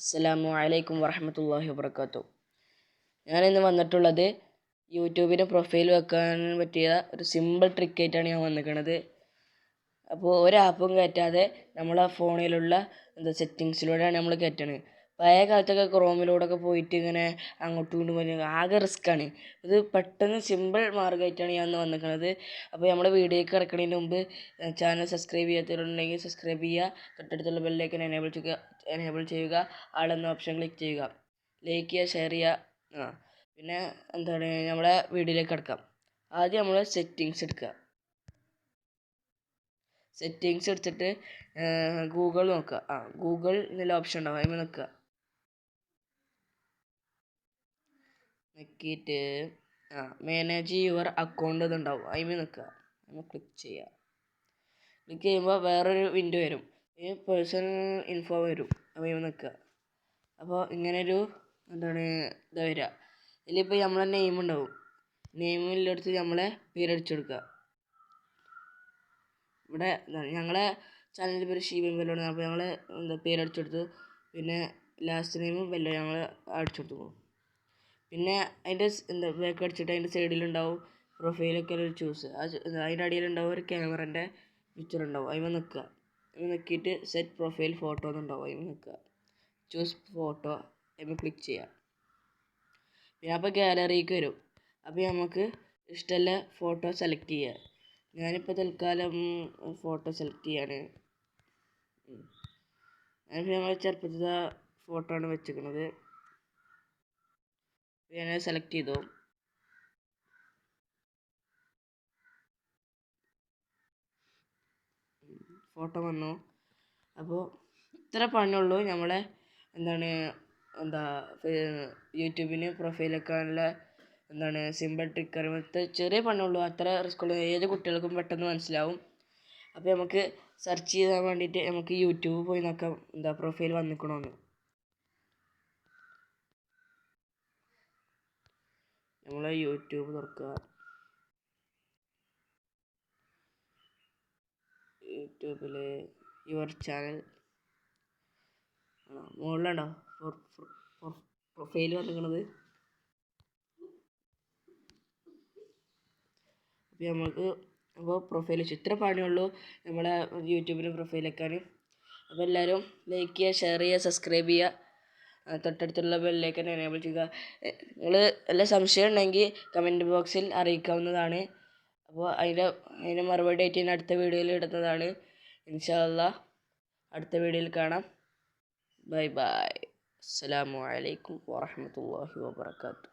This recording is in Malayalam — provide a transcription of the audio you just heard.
അസ്സലാമു അലൈക്കും വറഹമത്തല്ലാഹി വബർക്കാത്തു ഞാനിന്ന് വന്നിട്ടുള്ളത് യൂട്യൂബിന് പ്രൊഫൈൽ വെക്കാൻ പറ്റിയ ഒരു സിമ്പിൾ ട്രിക്കായിട്ടാണ് ഞാൻ വന്നിരിക്കുന്നത് അപ്പോൾ ഒരു ആപ്പും കയറ്റാതെ നമ്മളെ ഫോണിലുള്ള എന്താ സെറ്റിങ്സിലൂടെയാണ് നമ്മൾ കയറ്റണത്. പഴയ കാലത്തൊക്കെ ക്രോമിലൂടെയൊക്കെ പോയിട്ട് ഇങ്ങനെ അങ്ങോട്ടും ഇങ്ങോട്ടും പോയി ആകെ റിസ്ക്കാണ് ഇത് പെട്ടെന്ന് സിമ്പിൾ മാർഗമായിട്ടാണ് ഞാൻ ഇന്ന് വന്നിരിക്കുന്നത്. അപ്പോൾ നമ്മുടെ വീഡിയോയ്ക്ക് കിടക്കുന്നതിന് മുമ്പ് ചാനൽ സബ്സ്ക്രൈബ് ചെയ്യാത്തവരുണ്ടെങ്കിൽ സബ്സ്ക്രൈബ് ചെയ്യുക. തൊട്ടടുത്തുള്ള ബെല്ലൈക്കൻ എനേബിൾ ചെയ്യുക. എനേബിൾ ചെയ്യുക. ആളെന്ന ഓപ്ഷൻ ക്ലിക്ക് ചെയ്യുക. ലൈക്ക് ചെയ്യുക ഷെയർ ചെയ്യുക. ആ. പിന്നെ എന്താണ്? നമ്മുടെ വീഡിയോയിലേക്ക് കിടക്കാം. ആദ്യം നമ്മൾ സെറ്റിങ്സ് എടുക്കുക. സെറ്റിങ്സ് എടുത്തിട്ട് ഗൂഗിൾ നോക്കുക. ആ ഗൂഗിൾ എന്നുള്ള ഓപ്ഷൻ ഉണ്ടാവും. അതിൽ നിൽക്കുക. നോക്കിയിട്ട് ആ മാനേജ് യുവർ അക്കൗണ്ട് ഇതുണ്ടാവും. അതിമേ നിൽക്കുക നമ്മൾ ക്ലിക്ക് ചെയ്യുക ക്ലിക്ക് ചെയ്യുമ്പോൾ വേറൊരു വിൻഡോ വരും. ഈ പേഴ്സണൽ ഇൻഫോ വരും. അതിൽ നിൽക്കുക അപ്പോൾ ഇങ്ങനൊരു എന്താണ് ഇത് വരിക ഇതിലിപ്പോൾ നമ്മളെ നെയിം ഉണ്ടാവും. നെയിമിലെടുത്ത് നമ്മളെ പേരടിച്ചു കൊടുക്കുക ഇവിടെ ഞങ്ങളെ ചാനലിന്റെ പേര് ഷീബൻ വെല്ലോണ് അപ്പോൾ ഞങ്ങൾ എന്താ പേരടിച്ചു കൊടുത്തു പിന്നെ ലാസ്റ്റ് നെയിമും വെല്ലോ ഞങ്ങൾ അടിച്ചു കൊടുത്തു. പിന്നെ അതിന്റെ എന്താ ബാക്ക് അടിച്ചിട്ട് അതിന്റെ സൈഡിലുണ്ടാവും പ്രൊഫൈലൊക്കെ ഒരു ചൂസ് അതിന്റെ അടിയിലുണ്ടാവും ഒരു ക്യാമറന്റെ പിക്ചർ ഉണ്ടാവും. അതിമ നിൽക്കുക അതിമ നിൽക്കിയിട്ട് സെറ്റ് പ്രൊഫൈൽ ഫോട്ടോ എന്നുണ്ടാവും. അതിമ നിൽക്കുക ചൂസ് ഫോട്ടോ അതിമ ക്ലിക്ക് ചെയ്യാം. പിന്നെ അപ്പോൾ ഗാലറിക്ക് വരും. അപ്പോൾ നമുക്ക് ഇഷ്ടമുള്ള ഫോട്ടോ സെലക്ട് ചെയ്യുക ഞാനിപ്പോൾ തൽക്കാലം ഫോട്ടോ സെലക്ട് ചെയ്യാണ്. ഞാനിപ്പോൾ ഞങ്ങൾ ചെറുപ്പത്തിലെ ഫോട്ടോ ആണ് വെച്ചിരിക്കുന്നത് ഞാൻ സെലക്ട് ചെയ്തു. ഫോട്ടോ വന്നു. അപ്പോൾ ഇത്ര പണിയുള്ളൂ. നമ്മളെ എന്താണ് എന്താ യൂട്യൂബിന് പ്രൊഫൈൽ വെക്കാനുള്ള എന്താണ് സിമ്പിൾ ട്രിക്ക് അറിയുമ്പോൾ ചെറിയ പണിയുള്ളൂ. അത്ര റിസ്ക് ഉള്ളൂ ഏത് കുട്ടികൾക്കും പെട്ടെന്ന് മനസ്സിലാവും. അപ്പോൾ നമുക്ക് സെർച്ച് ചെയ്യാൻ വേണ്ടിയിട്ട് നമുക്ക് യൂട്യൂബ് പോയി നോക്കാം. എന്താ പ്രൊഫൈൽ വന്നിക്കണോന്ന്. നമ്മളെ യൂട്യൂബ് തുറക്കുക യൂട്യൂബിൽ യുവർ ചാനൽ. മുകളിലാണോ? പ്രൊഫൈൽ വന്നിരിക്കണത് അപ്പോൾ നമുക്ക് അപ്പോൾ പ്രൊഫൈൽ വെച്ച് ഇത്ര പണിയുള്ളൂ നമ്മളെ യൂട്യൂബിൽ പ്രൊഫൈൽ അപ്പോൾ എല്ലാവരും ലൈക്ക് ചെയ്യുക ഷെയർ ചെയ്യുക സബ്സ്ക്രൈബ് ചെയ്യുക. തൊട്ടടുത്തുള്ള ബെല്ലൈക്കൻ എനേബിൾ ചെയ്യുക. നിങ്ങൾ വല്ല സംശയം ഉണ്ടെങ്കിൽ കമന്റ് ബോക്സിൽ അറിയിക്കാവുന്നതാണ്. അപ്പോൾ അതിന്റെ അതിന്റെ മറുപടി ആയിട്ട് ഞാൻ അടുത്ത വീഡിയോയിൽ ഇടുന്നതാണ്. ഇൻഷാ അല്ലാ അടുത്ത വീഡിയോയിൽ കാണാം. ബൈ ബൈ അസ്സാം വലൈക്കും വാഹമത്തല്ലാഹി വബർക്കാത്തു